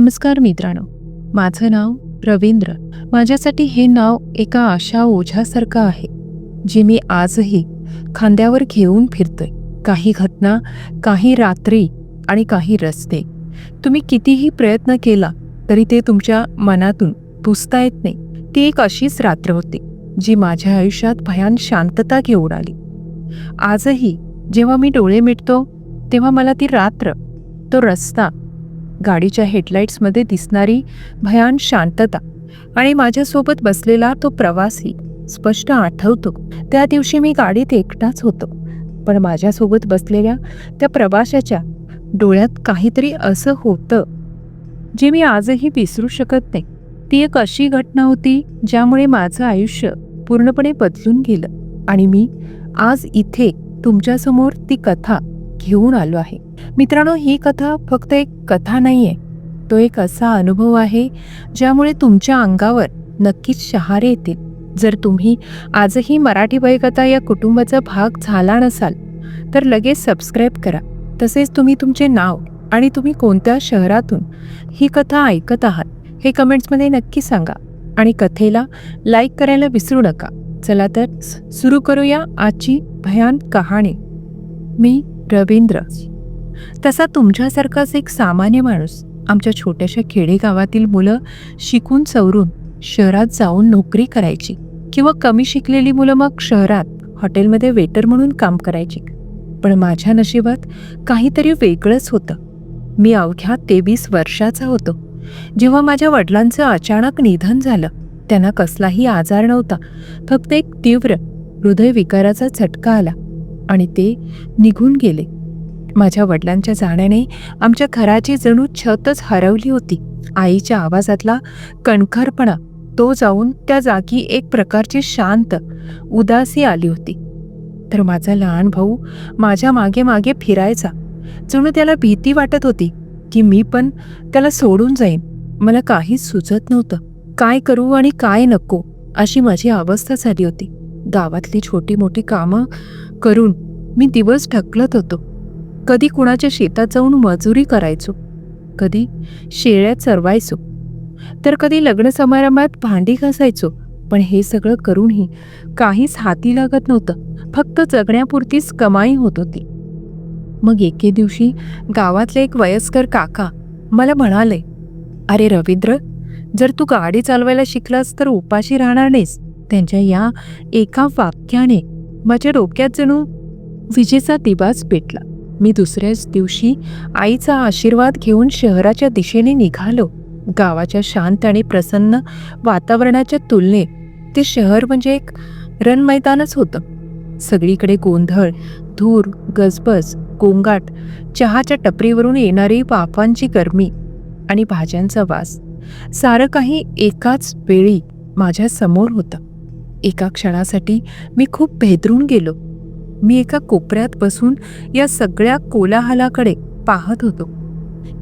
नमस्कार मित्रांनो. माझं नाव रवींद्र. माझ्यासाठी हे नाव एका आशा ओझ्यासारखं आहे जे मी आजही खांद्यावर घेऊन फिरतोय. काही घटना काही रात्री आणि काही रस्ते. तुम्ही कितीही प्रयत्न केला तरी ते तुमच्या मनातून पुसता येत नाही. ती एक अशीच रात्र होती जी माझ्या आयुष्यात भयान शांतता घेऊन आली. आजही जेव्हा मी डोळे मिटतो तेव्हा मला ती रात्र तो रस्ता गाडीच्या हेडलाईट्समध्ये दिसणारी भयान शांतता आणि माझ्यासोबत बसलेला तो प्रवासी स्पष्ट आठवतो. त्या दिवशी मी गाडीत एकटाच होतो पण माझ्यासोबत बसलेल्या त्या प्रवाशाच्या डोळ्यात काहीतरी असं होतं जे मी आजही विसरू शकत नाही. ती एक अशी घटना होती ज्यामुळे माझं आयुष्य पूर्णपणे बदलून गेलं आणि मी आज इथे तुमच्यासमोर ती कथा घेऊन आलो आहे. मित्रांनो ही कथा फक्त एक कथा नाही आहे तो एक असा अनुभव आहे ज्यामुळे तुमच्या अंगावर नक्कीच शहारे येतील. जर तुम्ही आजही मराठी भयकथा या कुटुंबाचा भाग झाला नसाल तर लगेच सबस्क्राईब करा. तसेच तुम्ही तुमचे नाव आणि तुम्ही कोणत्या शहरातून ही कथा ऐकत आहात हे कमेंट्समध्ये नक्की सांगा. आणि कथेला लाईक करायला विसरू नका. चला तर सुरू करूया आजची भयान कहाणी. मी रवींद्र. तसा तुमच्यासारखाच एक सामान्य माणूस आमच्या छोट्याशा खेडेगावातील मुलं शिकून सवरून शहरात जाऊन नोकरी करायची किंवा कमी शिकलेली मुलं मग शहरात हॉटेलमध्ये वेटर म्हणून काम करायची. पण माझ्या नशिबात काहीतरी वेगळंच होतं. मी अवघ्या तेवीस वर्षाचा होतो. जेव्हा माझ्या वडिलांचं अचानक निधन झालं त्यांना कसलाही आजार नव्हता फक्त एक तीव्र हृदयविकाराचा झटका आला. आणि ते निघून गेले. माझ्या वडिलांच्या जाण्याने आमच्या घराची जणू छतच हरवली होती. आईच्या आवाजातला कणखरपणा तो जाऊन त्या जागी एक प्रकारची शांत उदासी आली होती. तर माझा लहान भाऊ माझ्या मागे मागे फिरायचा. जणू त्याला भीती वाटत होती की मी पण त्याला सोडून जाईन. मला काहीच सुचत नव्हतं. काय करू आणि काय नको अशी माझी अवस्था झाली होती. गावातली छोटी मोठी कामं करून मी दिवस ढकलत होतो. कधी कुणाच्या शेतात जाऊन मजुरी करायचो कधी शेळ्या चरवायचो तर कधी लग्न समारंभात भांडी घासायचो पण हे सगळं करूनही काहीच हाती लागत नव्हतं फक्त जगण्यापुरतीच कमाई होत होती. मग एके दिवशी गावातले एक वयस्कर काका मला म्हणाले अरे रवींद्र जर तू गाडी चालवायला शिकलास तर उपाशी राहणार नाहीस. त्यांच्या या एका वाक्याने माझ्या डोक्यात जणू विजेचा दिवाच पेटला. मी दुसऱ्याच दिवशी आईचा आशीर्वाद घेऊन शहराच्या दिशेने निघालो. गावाच्या शांत आणि प्रसन्न वातावरणाच्या तुलनेत ते शहर म्हणजे एक रणमैदानच होतं. सगळीकडे गोंधळ धूर गजबज गोंगाट चहाच्या टपरीवरून येणारी वाफांची गरमी आणि भाज्यांचा वास. सारं काही एकाच वेळी माझ्यासमोर होतं. एका क्षणासाठी मी खूप भेदरून गेलो. मी एका कोपऱ्यात बसून या सगळ्या कोलाहलाकडे पाहत होतो.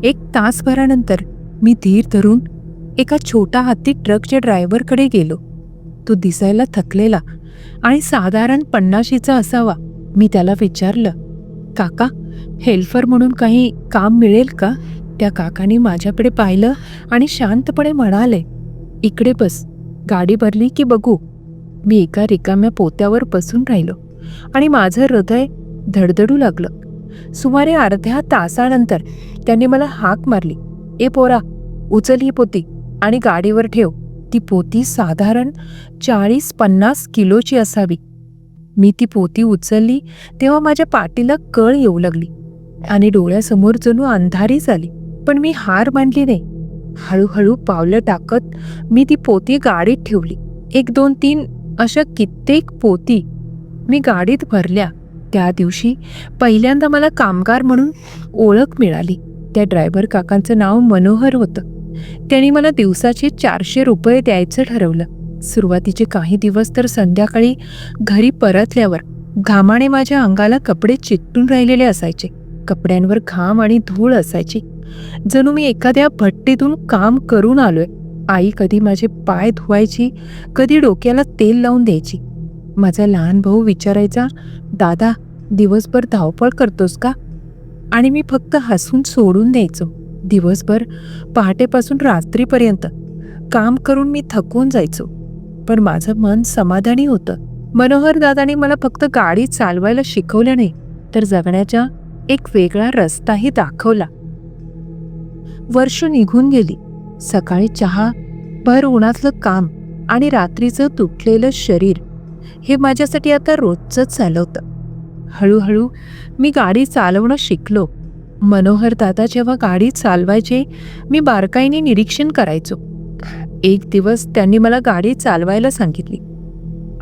एक तासभरानंतर मी धीर धरून एका छोटा हत्ती ट्रकच्या ड्रायव्हरकडे गेलो. तो दिसायला थकलेला आणि साधारण पन्नाशीचा असावा मी त्याला विचारलं काका हेल्फर म्हणून काही काम मिळेल का? त्या काकाने माझ्याकडे पाहिलं आणि शांतपणे म्हणाले इकडे बस गाडी भरली की बघू. मी एका रिकाम्या पोत्यावर बसून राहिलो आणि माझं हृदय धडधडू लागलं. सुमारे अर्ध्या तासानंतर त्याने मला हाक मारली. ए पोरा उचल ही पोती आणि गाडीवर ठेव. ती पोती साधारण चाळीस पन्नास किलोची असावी. मी ती पोती उचलली तेव्हा माझ्या पाठीला कळ येऊ लागली आणि डोळ्यासमोर जणू अंधारी झाली. पण मी हार मानली नाही. हळूहळू पावलं टाकत मी ती पोती गाडीत ठेवली. एक दोन तीन अशा कित्येक पोती मी गाडीत भरल्या. त्या दिवशी पहिल्यांदा मला कामगार म्हणून ओळख मिळाली. त्या ड्रायव्हर काकांचं नाव मनोहर होतं. त्यांनी मला दिवसाचे चारशे रुपये द्यायचं ठरवलं. सुरुवातीचे काही दिवस तर संध्याकाळी घरी परतल्यावर घामाने माझ्या अंगाला कपडे चिकटून राहिलेले असायचे. कपड्यांवर घाम आणि धूळ असायची. जणू मी एखाद्या भट्टीतून काम करून आलोय. आई कधी माझे पाय धुवायची कधी डोक्याला तेल लावून द्यायची. माझा लहान भाऊ विचारायचा दादा दिवसभर धावपळ करतोस का? आणि मी फक्त हसून सोडून द्यायचो. दिवसभर पहाटेपासून रात्रीपर्यंत काम करून मी थकून जायचो. पण माझं मन समाधानी होतं. मनोहर दादाने मला फक्त गाडी चालवायला शिकवलं नाही तर जगण्याचा एक वेगळा रस्ताही दाखवला. वर्ष निघून गेली. सकाळी चहा भर उन्हातलं काम आणि रात्रीचं तुटलेलं शरीर हे माझ्यासाठी आता रोजचंच झालं होतं. हळूहळू मी गाडी चालवणं शिकलो. मनोहर दादा जेव्हा गाडी चालवायचे मी बारकाईने निरीक्षण करायचो. एक दिवस त्यांनी मला गाडी चालवायला सांगितली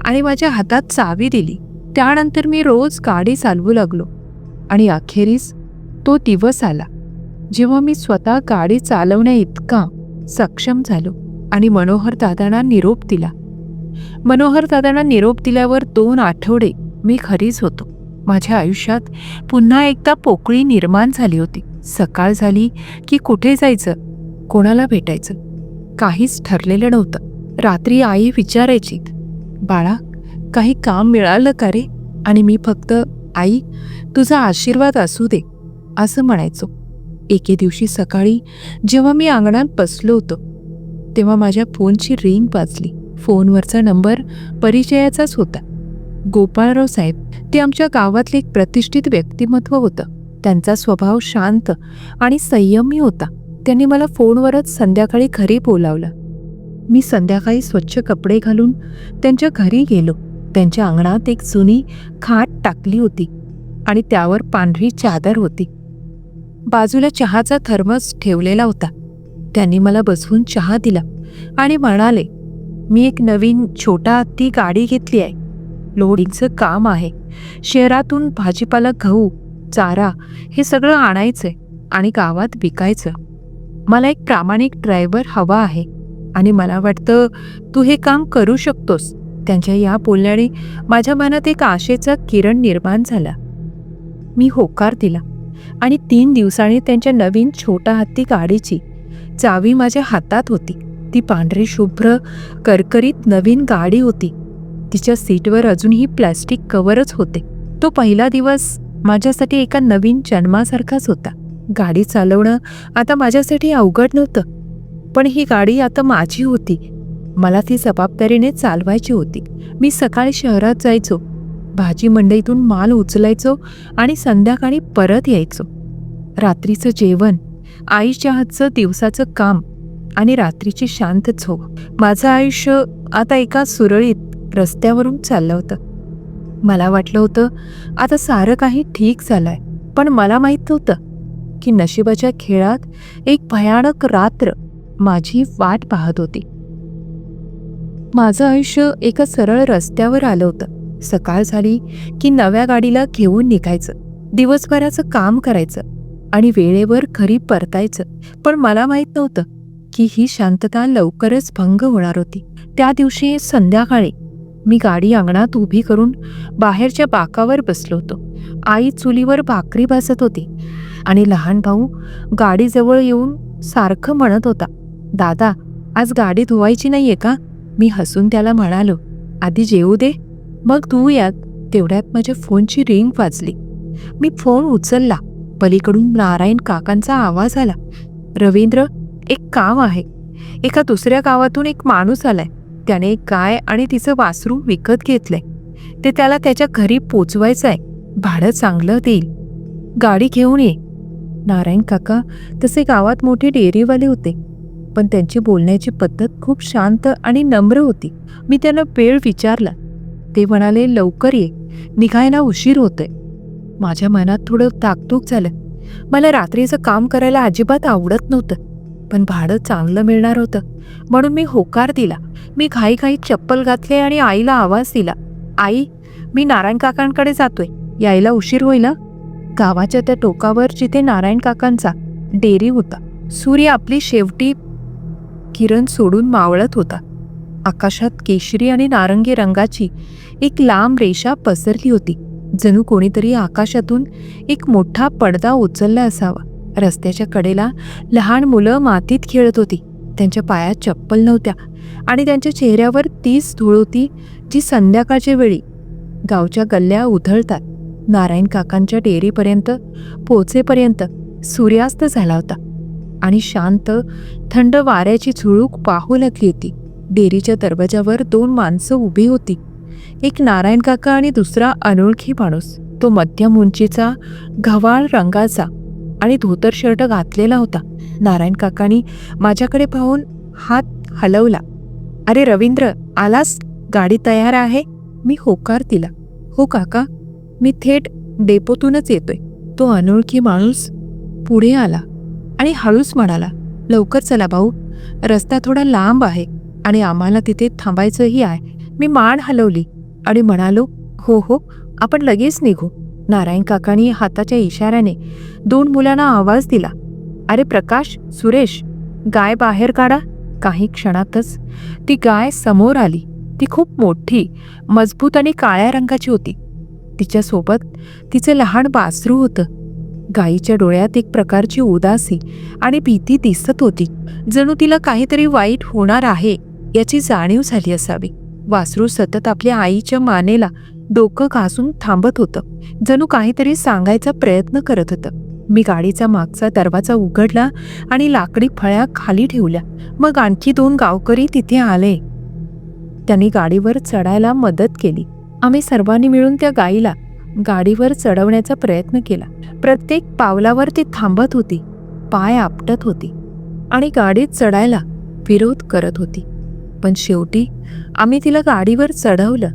आणि माझ्या हातात चावी दिली. त्यानंतर मी रोज गाडी चालवू लागलो आणि अखेरीस तो दिवस आला जेव्हा मी स्वतः गाडी चालवण्या इतका सक्षम झालो आणि मनोहर दादांना निरोप दिला. मनोहर दादांना निरोप दिल्यावर दोन आठवडे मी खरीच होतो. माझ्या आयुष्यात पुन्हा एकदा पोकळी निर्माण झाली होती. सकाळ झाली की कुठे जायचं? कोणाला भेटायचं? काहीच ठरलेलं नव्हतं. रात्री आई विचारायची बाळा काही काम मिळालं का रे? आणि मी फक्त आई तुझा आशीर्वाद असू दे असं म्हणायचो. एके दिवशी सकाळी जेव्हा मी अंगणात बसलो होतो तेव्हा माझ्या फोनची रिंग वाजली. फोनवरचा नंबर परिचयाचाच होता. गोपाळराव साहेब ते आमच्या गावातले एक प्रतिष्ठित व्यक्तिमत्व होतं. त्यांचा स्वभाव शांत आणि संयमी होता. त्यांनी मला फोनवरच संध्याकाळी घरी बोलावलं. मी संध्याकाळी स्वच्छ कपडे घालून त्यांच्या घरी गेलो. त्यांच्या अंगणात एक जुनी खाट टाकली होती आणि त्यावर पांढरी चादर होती. बाजूला चहाचा थर्मस ठेवलेला होता. त्यांनी मला बसवून चहा दिला आणि म्हणाले मी एक नवीन छोटा हत्ती गाडी घेतली आहे. लोडिंगचं काम आहे. शहरातून भाजीपाला गहू चारा हे सगळं आणायचंय आणि गावात विकायचं. मला एक प्रामाणिक ड्रायव्हर हवा आहे आणि मला वाटतं तू हे काम करू शकतोस. त्यांच्या या बोलण्याने माझ्या मनात एक आशेचा किरण निर्माण झाला. मी होकार दिला. आणि तीन दिवसांनी त्यांच्या नवीन छोटा हत्ती गाडीची चावी माझ्या हातात होती. ती पांढरी शुभ्र करकरीत नवीन गाडी होती. तिच्या सीटवर अजूनही प्लॅस्टिक कवरच होते. तो पहिला दिवस माझ्यासाठी एका नवीन जन्मासारखाच होता. गाडी चालवणं आता माझ्यासाठी अवघड नव्हतं पण ही गाडी आता माझी होती. मला ती जबाबदारीने चालवायची होती. मी सकाळी शहरात जायचो. भाजी मंडईतून माल उचलायचो आणि संध्याकाळी परत यायचो. रात्रीचं जेवण आईच्या हातचं दिवसाचं काम आणि रात्रीची शांत झोप. माझं आयुष्य आता एका सुरळीत रस्त्यावरून चाललं होतं. मला वाटलं होतं आता सारं काही ठीक झालंय पण मला माहीत नव्हतं की नशिबाच्या खेळात एक भयानक रात्र माझी वाट पाहत होती. माझं आयुष्य एका सरळ रस्त्यावर आलं होतं. सकाळ झाली की नव्या गाडीला घेऊन निघायचं. दिवसभराचं काम करायचं आणि वेळेवर घरी परतायचं. पण मला माहीत नव्हतं की ही शांतता लवकरच भंग होणार होती. त्या दिवशी संध्याकाळी मी गाडी अंगणात उभी करून बाहेरच्या बाकावर बसलो होतो. आई चुलीवर भाकरी भासत होती आणि लहान भाऊ गाडीजवळ येऊन सारखं म्हणत होता दादा आज गाडी धुवायची नाहीये का? मी हसून त्याला म्हणालो आधी जेवू दे. मग धुऊ यात तेवढ्यात माझ्या फोनची रिंग वाजली. मी फोन उचलला. पलीकडून नारायण काकांचा आवाज आला. रवींद्र एक काम आहे. एका दुसऱ्या गावातून एक माणूस आलाय. त्याने एक गाय आणि तिचं वासरू विकत घेतलंय. ते त्याला त्याच्या घरी पोचवायचं आहे भाडं चांगलं देईल. गाडी घेऊन ये. नारायण काका तसे गावात मोठे डेअरीवाले होते. पण त्यांची बोलण्याची पद्धत खूप शांत आणि नम्र होती. मी त्यांना वेळ विचारला. ते म्हणाले लवकर ये. निघायला उशीर होतोय. माझ्या मनात थोडं ताकतूक झालं. मला रात्रीचं काम करायला अजिबात आवडत नव्हतं पण भाडं चांगलं मिळणार होतं म्हणून मी होकार दिला. मी घाई घाई चप्पल घातले आणि आईला आवाज दिला आई मी नारायण काकांकडे जातोय. यायला उशीर होईल ना गावाच्या त्या टोकावर जिथे नारायण काकांचा डेअरी होता सूर्य आपली शेवटी किरण सोडून मावळत होता. आकाशात केशरी आणि नारंगी रंगाची एक लांब रेषा पसरली होती. जणू कोणीतरी आकाशातून एक मोठा पडदा उचलला असावा. रस्त्याच्या कडेला लहान मुलं मातीत खेळत होती. त्यांच्या पायात चप्पल नव्हत्या आणि त्यांच्या चेहऱ्यावर तीच धूळ होती जी संध्याकाळच्या वेळी गावच्या गल्ल्या उधळतात. नारायण काकांच्या डेअरीपर्यंत पोचेपर्यंत सूर्यास्त झाला होता आणि शांत थंड वाऱ्याची झुळूक पाहू लागली होती. डेअरीच्या दरवाजावर दोन माणसं उभी होती. एक नारायण काका आणि दुसरा अनोळखी माणूस. तो मध्यम उंचीचा घवाळ रंगाचा आणि धोतर शर्ट घातलेला होता. नारायण काकानी माझ्याकडे पाहून हात हलवला. अरे रवींद्र आलास? गाडी तयार आहे? मी होकार दिला. हो काका मी थेट डेपोतूनच येतोय. तो अनोळखी माणूस पुढे आला आणि हळूच म्हणाला लवकर चला भाऊ रस्ता थोडा लांब आहे. आणि आम्हाला तिथे थांबायचंही आहे. मी मान हलवली आणि म्हणालो हो हो आपण लगेच निघू. नारायण काकांनी हाताच्या इशाऱ्याने दोन मुलांना आवाज दिला. अरे प्रकाश सुरेश गाय बाहेर काढा. काही क्षणातच ती गाय समोर आली. ती खूप मोठी मजबूत आणि काळ्या रंगाची होती. तिच्यासोबत तिचं लहान बासरू होतं. गायीच्या डोळ्यात एक प्रकारची उदासी आणि भीती दिसत होती. जणू तिला काहीतरी वाईट होणार आहे. याची जाणीव झाली असावी. वासरू सतत आपल्या आईच्या मानेला डोकं घासून थांबत होतं. जणू काहीतरी सांगायचा प्रयत्न करत होतं. मी गाडीचा मागचा दरवाजा उघडला आणि लाकडी फळ्या खाली ठेवल्या. मग आणखी दोन गावकरी तिथे आले. त्यांनी गाडीवर चढायला मदत केली. आम्ही सर्वांनी मिळून त्या गाईला गाडीवर चढवण्याचा प्रयत्न केला. प्रत्येक पावलावर ती थांबत होती. पाय आपटत होती आणि गाडीत चढायला विरोध करत होती. पण शेवटी आम्ही तिला गाडीवर चढवलं.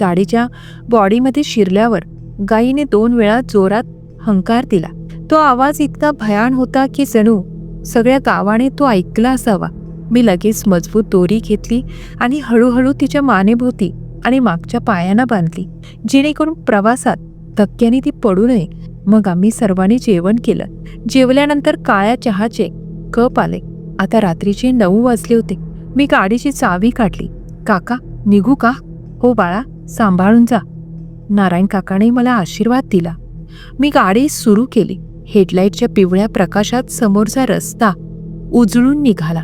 गाडीच्या बॉडीमध्ये शिरल्यावर गाईने दोन वेळा जोरात हंकार दिला. तो आवाज इतका भयान होता की जणू सगळ्या गावाने तो ऐकला असावा. मी लगेच मजबूत दोरी घेतली आणि हळूहळू तिच्या मानेभोवती आणि मागच्या पायांना बांधली. जेणेकरून प्रवासात धक्क्याने ती पडू नये. मग आम्ही सर्वांनी जेवण केलं. जेवल्यानंतर काळ्या चहाचे कप आले. आता रात्रीचे नऊ वाजले होते. मी गाडीची चावी काढली. काका निघू का? हो बाळा सांभाळून जा. नारायण काकाने मला आशीर्वाद दिला. मी गाडी सुरू केली. हेडलाईटच्या पिवळ्या प्रकाशात समोरचा रस्ता उजळून निघाला.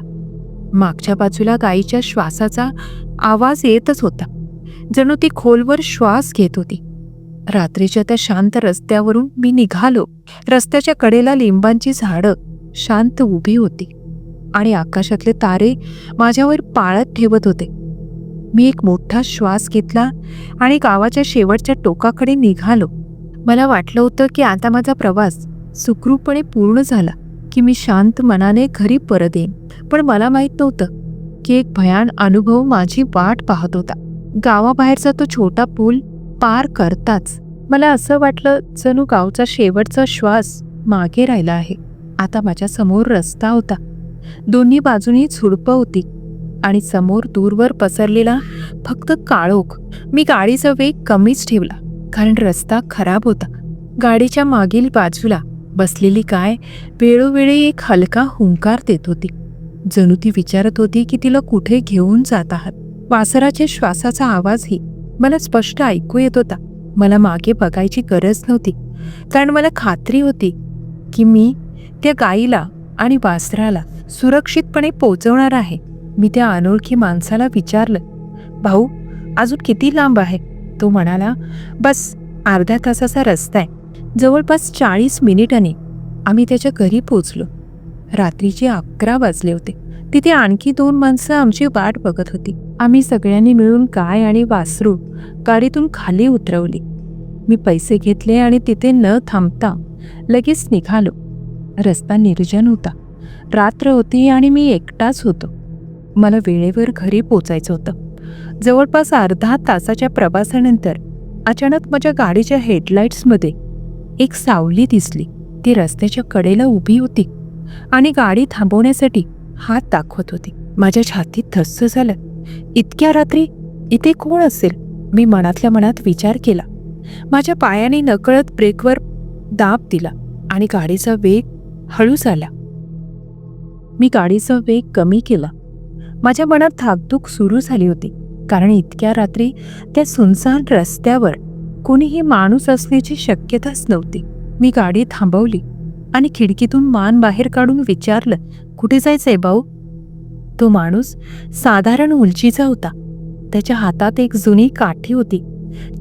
मागच्या बाजूला गाईच्या श्वासाचा आवाज येतच होता. जणू ती खोलवर श्वास घेत होती. रात्रीच्या त्या शांत रस्त्यावरून मी निघालो. रस्त्याच्या कडेला लिंबांची झाडं शांत उभी होती. आणि आकाशातले तारे माझ्यावर पाळत ठेवत होते. मी एक मोठा श्वास घेतला आणि गावाच्या शेवटच्या टोकाकडे निघालो. मला वाटलं होतं की आता माझा प्रवास सुखरूपपणे पूर्ण झाला की मी शांत मनाने घरी परत येईन. पण मला माहीत नव्हतं की एक भयान अनुभव माझी वाट पाहत होता. गावाबाहेरचा तो छोटा पूल पार करताच मला असं वाटलं जणू गावचा शेवटचा श्वास मागे राहिला आहे. आता माझ्यासमोर रस्ता होता. दोन्ही बाजूनी झुडपं होती आणि समोर दूरवर पसरलेला फक्त काळोख. मी गाडीचा वेग कमीच ठेवला कारण रस्ता खराब होता. गाडीच्या मागील बाजूला बसलेली गाय वेळोवेळी एक हलका हुंकार देत होती. जणू ती विचारत होती की तिला कुठे घेऊन जात आहात? वासराच्या श्वासाचा आवाजही मला स्पष्ट ऐकू येत होता. मला मागे बघायची गरज नव्हती कारण मला खात्री होती की मी त्या गाईला आणि वासराला सुरक्षितपणे पोचवणार आहे. मी त्या अनोळखी माणसाला विचारलं भाऊ अजून किती लांब आहे? तो म्हणाला बस अर्ध्या तासाचा रस्ता आहे. जवळपास चाळीस मिनिटांनी. आम्ही त्याच्या घरी पोचलो रात्रीचे अकरा वाजले होते. तिथे आणखी दोन माणसं आमची वाट बघत होती. आम्ही सगळ्यांनी मिळून गाय आणि वासरू गाडीतून खाली उतरवली. मी पैसे घेतले आणि तिथे न थांबता लगेच निघालो. रस्ता निर्जन होता. रात्र होती आणि मी एकटाच होतो. मला वेळेवर घरी पोचायचं होतं. जवळपास अर्धा तासाच्या प्रवासानंतर अचानक माझ्या गाडीच्या हेडलाईट्समध्ये एक सावली दिसली. ती रस्त्याच्या कडेला उभी होती आणि गाडी थांबवण्यासाठी हात दाखवत होती. माझ्या छातीत थस्स झालं. इतक्या रात्री इथे कोण असेल? मी मनातल्या मनात विचार केला. माझ्या पायाने नकळत ब्रेकवर दाब दिला आणि गाडीचा वेग हळू झाला. मी गाडीचा वेग कमी केला. माझ्या मनात धाकधूक सुरू झाली होती कारण इतक्या रात्री त्या सुनसान रस्त्यावर कोणीही माणूस असण्याची शक्यताच नव्हती. मी गाडी थांबवली आणि खिडकीतून मान बाहेर काढून विचारलं कुठे जायचंय भाऊ? तो माणूस साधारण उंचीचा होता. त्याच्या हातात एक जुनी काठी होती.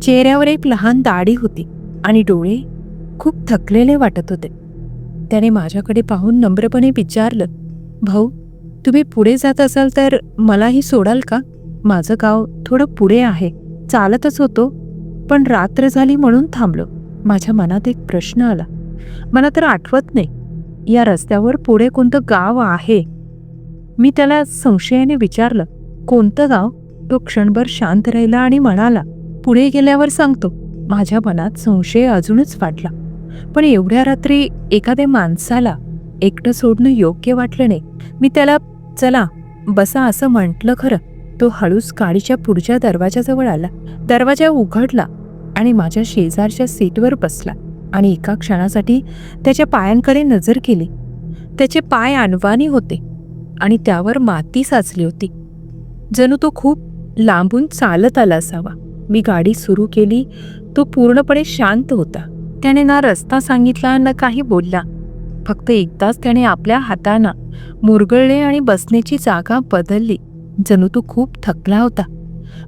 चेहऱ्यावर एक लहान दाढी होती आणि डोळे खूप थकलेले वाटत होते. त्याने माझ्याकडे पाहून नम्रपणे विचारलं भाऊ तुम्ही पुढे जात असाल तर मलाही सोडाल का? माझं गाव थोडं पुढे आहे चालतच होतो. पण रात्र झाली म्हणून थांबलो. माझ्या मनात एक प्रश्न आला. मला तर आठवत नाही या रस्त्यावर पुढे कोणतं गाव आहे? मी त्याला संशयाने विचारलं कोणतं गाव? तो क्षणभर शांत राहिला आणि म्हणाला पुढे गेल्यावर सांगतो. माझ्या मनात संशय अजूनच वाटला पण एवढ्या रात्री एखाद्या माणसाला एकटं सोडणं योग्य वाटलं नाही. मी त्याला चला बसा असं म्हटलं खरं. तो हळूच गाडीच्या पुढच्या दरवाजाजवळ आला. दरवाजा उघडला आणि माझ्या शेजारच्या सीटवर बसला आणि एका क्षणासाठी त्याच्या पायांकडे नजर केली. त्याचे पाय अनवानी होते आणि त्यावर माती साचली होती. जणू तो खूप लांबून चालत आला असावा. मी गाडी सुरू केली. तो पूर्णपणे शांत होता. त्याने ना रस्ता सांगितला ना काही बोलला. फक्त एकदाच त्याने आपल्या हाताना मुरगळले आणि बसण्याची जागा बदलली. जणू तो खूप थकला होता.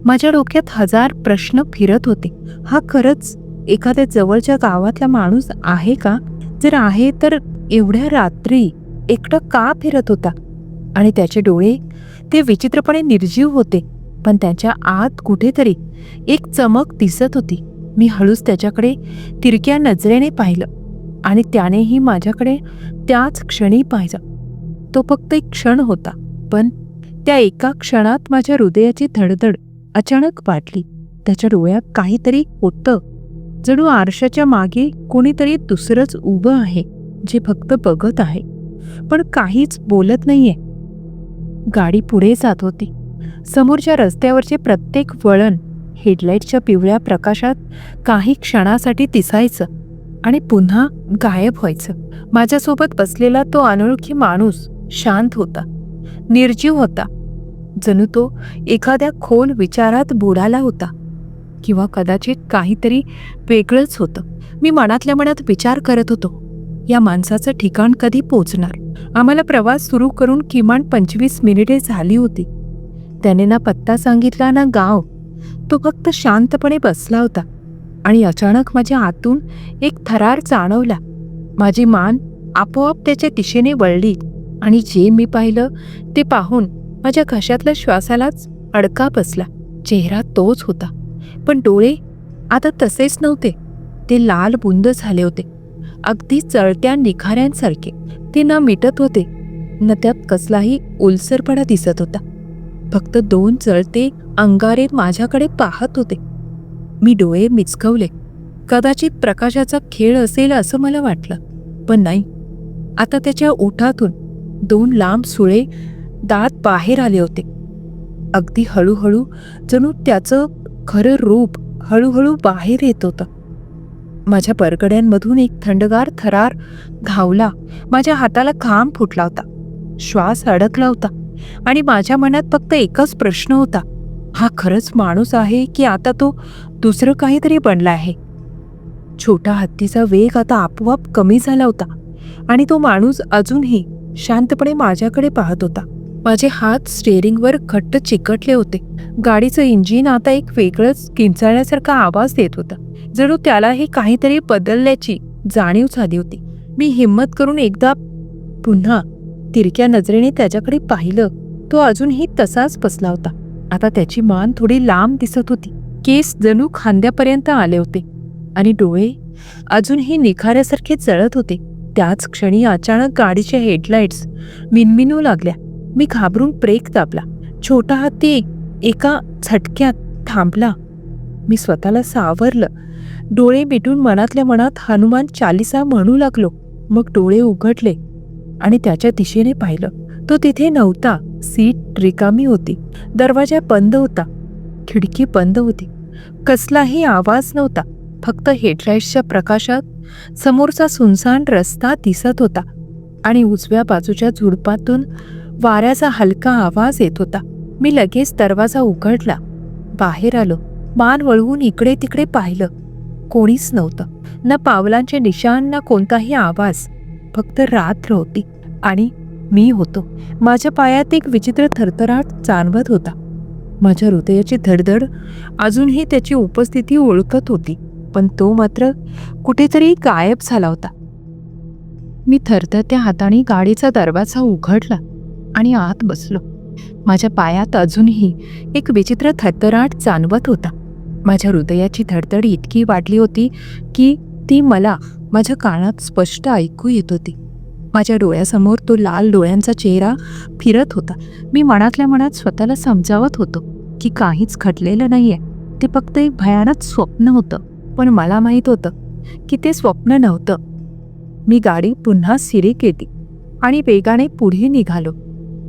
माझ्या डोक्यात हजार प्रश्न फिरत होते. हा खरंच एखाद्या जवळच्या गावातला माणूस आहे का? जर आहे तर एवढ्या रात्री एकटं का फिरत होता? आणि त्याचे डोळे ते विचित्रपणे निर्जीव होते. पण त्याच्या आत कुठेतरी एक चमक दिसत होती. मी हळूच त्याच्याकडे तिरक्या नजरेने पाहिलं. आणि त्यानेही माझ्याकडे त्याच क्षणी पाहिलं. तो फक्त एक क्षण होता पण त्या एका क्षणात माझ्या हृदयाची धडधड अचानक वाटली त्याच्या डोळ्यात काहीतरी होतं. जणू आरशाच्या मागे कोणीतरी दुसरंच उभं आहे जे फक्त बघत आहे. पण काहीच बोलत नाहीये. गाडी पुढे जात होती. समोरच्या रस्त्यावरचे प्रत्येक वळण हेडलाईटच्या पिवळ्या प्रकाशात काही क्षणासाठी दिसायचं. आणि पुन्हा गायब व्हायचं. माझ्यासोबत बसलेला तो अनोळखी माणूस शांत होता. निर्जीव होता. जणू तो एखाद्या खोल विचारात बुडाला होता. किंवा कदाचित काहीतरी वेगळंच होतं. मी मनातल्या मनात विचार करत होतो. या माणसाचं ठिकाण कधी पोचणार? आम्हाला प्रवास सुरू करून किमान पंचवीस मिनिटे झाली होती. त्याने ना पत्ता सांगितला ना गाव. तो फक्त शांतपणे बसला होता. आणि अचानक माझ्या आतून एक थरार जाणवला. माझी मान आपोआप त्याच्या दिशेने वळली आणि जे मी पाहिलं ते पाहून माझ्या घशातल्या श्वासालाच अडका बसला. चेहरा तोच होता. पण डोळे आता तसेच नव्हते. ते लाल बुंद झाले होते. अगदी चळत्या निखाऱ्यांसारखे. ते न मिटत होते न त्यात कसलाही ओलसरपणा दिसत होता. फक्त दोन चळते अंगारे माझ्याकडे पाहत होते. मी डोळे मिचकवले. कदाचित प्रकाशाचा खेळ असेल असं मला वाटलं पण नाही. आता त्याच्या ओठातून दोन लांब सुळे दात बाहेर आले होते. अगदी हळूहळू जणू त्याचं खरं रूप हळूहळू बाहेर येत होतं. माझ्या परगड्यांमधून एक थंडगार थरार घावला माझ्या हाताला खांब फुटला होता. श्वास अडकला होता आणि माझ्या मनात फक्त एकच प्रश्न होता. हा खरंच माणूस आहे की आता तो दुसरं काहीतरी बनला आहे. छोटा हत्तीचा वेग आता आपोआप कमी झाला होता आणि तो माणूस अजूनही शांतपणे माझ्याकडे पाहत होता. माझे हात स्टेअरिंगवर घट्ट चिकटले होते. गाडीचं इंजिन आता एक वेगळंच किंचाळण्यासारखा आवाज देत होता. जणू त्यालाही काहीतरी बदलल्याची जाणीव झाली होती. मी हिंमत करून एकदा पुन्हा तिरक्या नजरेने त्याच्याकडे पाहिलं. तो अजूनही तसाच बसला होता. आता त्याची मान थोडी लांब दिसत होती. केस जणू खांद्यापर्यंत आले होते आणि डोळे अजूनही निखाऱ्यासारखे जळत होते. त्याच क्षणी अचानक गाडीच्या हेडलाईट्स मिनमिनू लागल्या. मी घाबरून ब्रेक दाबला. छोटा हत्ती एका झटक्यात थांबला. मी स्वतःला सावरलं. डोळे मिटून मनातल्या मनात हनुमान चालिसा म्हणू लागलो. मग डोळे उघडले आणि त्याच्या दिशेने पाहिलं. तो तिथे नव्हता. सीट रिकामी होती. दरवाजा बंद होता. खिडकी बंद होती. कसलाही आवाज नव्हता. फक्त हेडलाईट्सच्या प्रकाशात समोरचा सुनसान रस्ता दिसत होता आणि उजव्या बाजूच्या झुडपातून वाऱ्याचा हलका आवाज येत होता. मी लगेच दरवाजा उघडला. बाहेर आलो. मान वळवून इकडे तिकडे पाहिलं. कोणीच नव्हतं. ना पावलांचे निशाण ना कोणताही आवाज. फक्त रात्र होती आणि मी होतो. माझ्या पायात एक विचित्र थरथराट जाणवत होता. माझ्या हृदयाची धडधड. अजूनही त्याची उपस्थिती ओळखत होती पण तो मात्र कुठेतरी गायब झाला होता. मी थरथरत्या हाताने गाडीचा दरवाजा उघडला आणि आत बसलो. माझ्या पायात अजूनही एक विचित्र थरथराट जाणवत होता. माझ्या हृदयाची धडधड इतकी वाढली होती की ती मला माझ्या कानात स्पष्ट ऐकू येत होती. माझ्या डोळ्यासमोर तो लाल डोळ्यांचा चेहरा फिरत होता. मी मनातल्या मनात स्वतःला समजावत होतो की काहीच घडलेलं आहे ते फक्त एक भयानक स्वप्न होतं. पण मला माहीत होतं की ते स्वप्न नव्हतं. मी गाडी पुन्हा सिरी केली आणि वेगाने पुढे निघालो.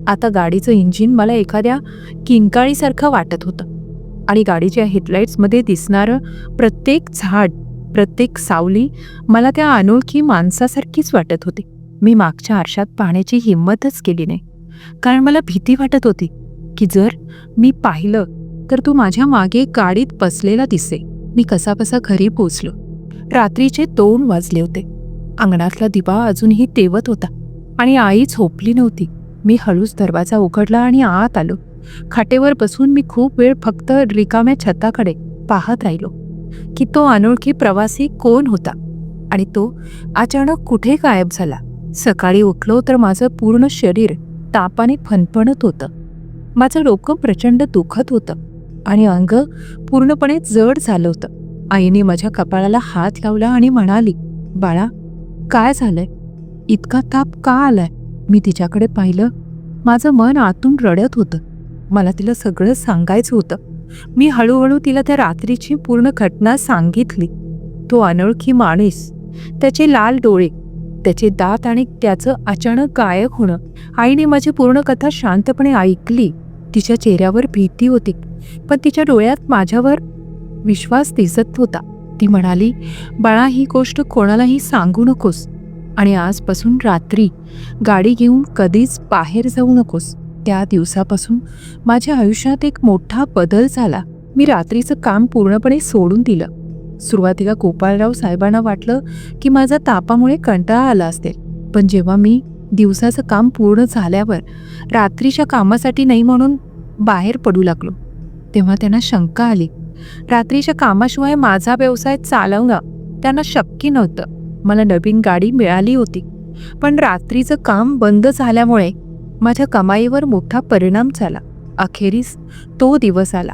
आता गाडीचं इंजिन मला एखाद्या किंकाळीसारखं वाटत होतं. आणि गाडीच्या हेडलाईट्समध्ये दिसणारं प्रत्येक झाड प्रत्येक सावली मला त्या अनोळखी माणसासारखीच वाटत होती. मी मागच्या आरशात पाहण्याची हिंमतच केली नाही. कारण मला भीती वाटत होती की जर मी पाहिलं तर तू माझ्या मागे गाडीत बसलेला दिसे. मी कसाबसा घरी पोचलो रात्रीचे दोन वाजले होते. अंगणातला दिवा अजूनही तेवत होता आणि आई झोपली नव्हती. मी हळूच दरवाजा उघडला आणि आत आलो. खाटेवर बसून मी खूप वेळ फक्त रिकाम्या छताकडे पाहत राहिलो की तो अनोळखी प्रवासी कोण होता आणि तो अचानक कुठे गायब झाला. सकाळी उठलो तर माझं पूर्ण शरीर तापाने फणफणत होतं. माझं डोकं प्रचंड दुखत होतं आणि अंग पूर्णपणे जड झालं होतं. आईने माझ्या कपाळाला हात लावला आणि म्हणाली बाळा काय झालंय? इतका ताप का आलाय? मी तिच्याकडे पाहिलं माझं मन आतून रडत होतं. मला तिला सगळं सांगायचं होतं. मी हळूहळू तिला त्या रात्रीची पूर्ण घटना सांगितली. तो अनोळखी माणूस त्याचे लाल डोळे त्याचे दात आणि त्याचं अचानक गायब होणं. आईने माझी पूर्ण कथा शांतपणे ऐकली. तिच्या चेहऱ्यावर भीती होती पण तिच्या डोळ्यात माझ्यावर विश्वास दिसत होता. ती म्हणाली बाळा ही गोष्ट कोणालाही सांगू नकोस. आणि आजपासून रात्री गाडी घेऊन कधीच बाहेर जाऊ नकोस. त्या दिवसापासून माझ्या आयुष्यात एक मोठा बदल झाला. मी रात्रीचं काम पूर्णपणे सोडून दिलं. सुरुवातीला गोपाळराव साहेबांना वाटलं की माझा तापामुळे कंटाळा आला असेल. पण जेव्हा मी दिवसाचं काम पूर्ण झाल्यावर रात्रीच्या कामासाठी नाही म्हणून बाहेर पडू लागलो तेव्हा त्यांना शंका आली. रात्रीच्या कामाशिवाय माझा व्यवसाय चालवणं त्यांना शक्य नव्हतं. मला नवीन गाडी मिळाली होती. पण रात्रीचं काम बंद झाल्यामुळे माझ्या कमाईवर मोठा परिणाम झाला. अखेरीस तो दिवस आला.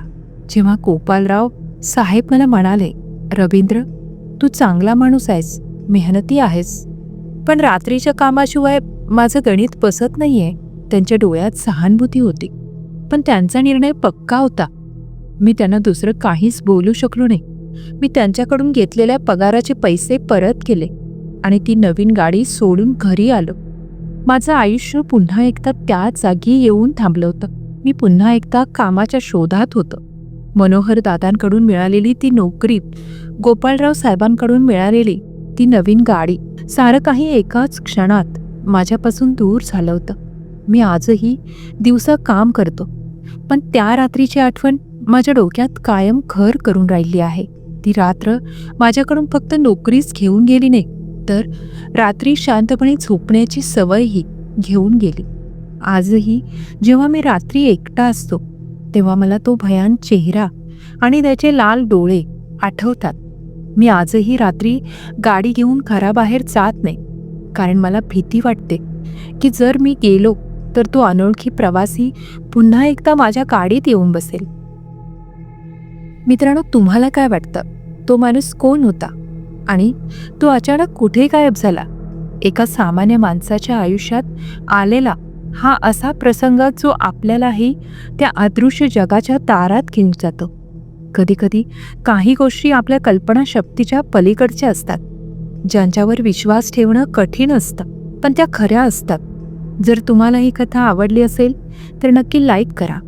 जेव्हा गोपालराव साहेब मला म्हणाले रवींद्र तू चांगला माणूस आहेस मेहनती आहेस. पण रात्रीच्या कामाशिवाय माझं गणित बसत नाहीये. त्यांच्या डोळ्यात सहानुभूती होती. पण त्यांचा निर्णय पक्का होता. मी त्यांना दुसरं काहीच बोलू शकलो नाही. मी त्यांच्याकडून घेतलेल्या पगाराचे पैसे परत केले आणि ती नवीन गाडी सोडून घरी आलो. माझं आयुष्य पुन्हा एकदा त्या जागी येऊन थांबलं होतं. मी पुन्हा एकदा कामाच्या शोधात होतं. मनोहर दादांकडून मिळालेली ती नोकरी गोपाळराव साहेबांकडून मिळालेली ती नवीन गाडी सारं काही एकाच क्षणात माझ्यापासून दूर झालं होतं. मी आजही दिवसा काम करतो पण त्या रात्रीची आठवण माझ्या डोक्यात कायम घर करून राहिली आहे. ती रात्र माझ्याकडून फक्त नोकरीच घेऊन गेली नाही तर रात्री शांतपणे झोपण्याची सवयही घेऊन गेली. आजही जेव्हा मी रात्री एकटा असतो तेव्हा मला तो भयान चेहरा आणि त्याचे लाल डोळे आठवतात. मी आजही रात्री गाडी घेऊन घराबाहेर जात नाही कारण मला भीती वाटते की जर मी गेलो तर तो अनोळखी प्रवासी पुन्हा एकदा माझ्या गाडीत येऊन बसेल. मित्रांनो तुम्हाला काय वाटतं? तो माणूस कोण होता? आणि तो अचानक कुठे गायब झाला? एका सामान्य माणसाच्या आयुष्यात आलेला हा असा प्रसंग जो आपल्यालाही त्या अदृश्य जगाच्या दारात घेऊन जातो. कधीकधी काही गोष्टी आपल्या कल्पनाशक्तीच्या पलीकडच्या असतात. ज्यांच्यावर विश्वास ठेवणं कठीण असतं पण त्या खऱ्या असतात. जर तुम्हाला ही कथा आवडली असेल तर नक्की लाईक करा.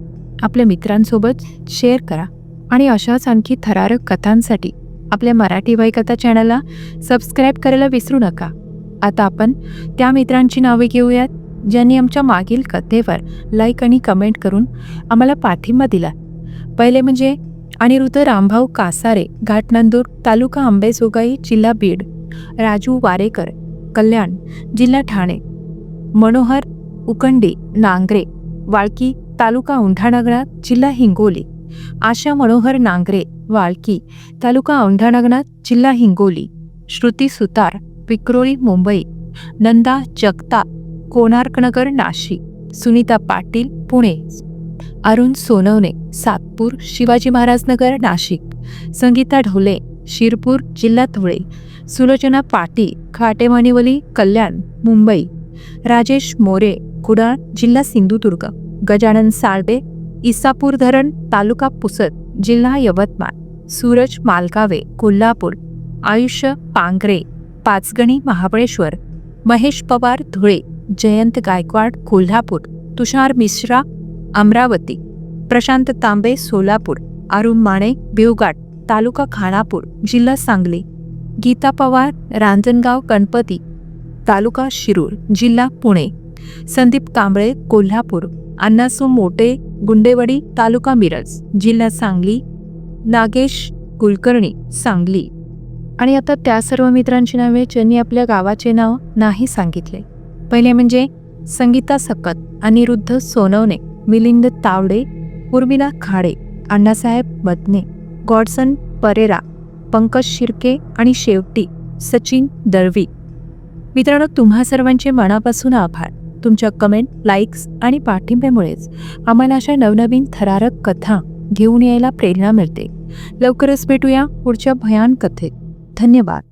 आपल्या मित्रांसोबत शेअर करा. आणि अशाच आणखी थरारक कथांसाठी आपल्या मराठी कथा चॅनलला सबस्क्राईब करायला विसरू नका. आता आपण त्या मित्रांची नावे घेऊयात. ज्यांनी आमच्या मागील कथेवर लाईक आणि कमेंट करून आम्हाला पाठिंबा दिला. पहिले म्हणजे अनिरुद्ध रामभाऊ कासारे घाटनंदूर तालुका आंबेजोगाई जिल्हा बीड राजू वारेकर कल्याण जिल्हा ठाणे मनोहर उकंडी नांगरे वाळकी तालुका औंढानागनाथ जिल्हा हिंगोली आशा मनोहर नांगरे वाळकी तालुका औंढानागनाथ जिल्हा हिंगोली श्रुती सुतार विक्रोळी मुंबई नंदा जगताप कोणार्कनगर नाशिक. सुनीता पाटील पुणे. अरुण सोनवणे सातपूर शिवाजी महाराज नगर नाशिक. संगीता ढोले शिरपूर जिल्हा धुळे. सुलोचना पाटी खाटेमानिवली कल्याण मुंबई. राजेश मोरे कुडाळ जिल्हा सिंधुदुर्ग. गजानन साळबे इसापूर धरण तालुका पुसद जिल्हा यवतमाळ. सूरज मालकावे कोल्हापूर. आयुष्य पांगरे पाचगणी महाबळेश्वर. महेश पवार धुळे. जयंत गायकवाड कोल्हापूर तुषार मिश्रा अमरावती प्रशांत तांबे सोलापूर अरुण माने बिवघाट तालुका खानापूर जिल्हा सांगली गीता पवार रांजणगाव गणपती तालुका शिरूर जिल्हा पुणे संदीप कांबळे कोल्हापूर अण्णासू मोटे गुंडेवाडी तालुका मिरज जिल्हा सांगली नागेश कुलकर्णी सांगली. आणि आता त्या सर्व मित्रांची नावे ज्यांनी आपल्या गावाचे नाव नाही सांगितले. पहिले म्हणजे संगीता सकत अनिरुद्ध सोनवणे मिलिंद तावडे उर्मिला खाडे अण्णासाहेब बदने गॉडसन परेरा पंकज शिर्के आणि शेवटी सचिन दळवी. मित्रांनो तुम्हा सर्वांचे मनापासून आभार. तुमच्या कमेंट लाईक्स आणि पाठिंब्यामुळेच आम्हाला अशा नवनवीन थरारक कथा घेऊन यायला प्रेरणा मिळते. लवकरच भेटूया पुढच्या भयान कथेत. धन्यवाद.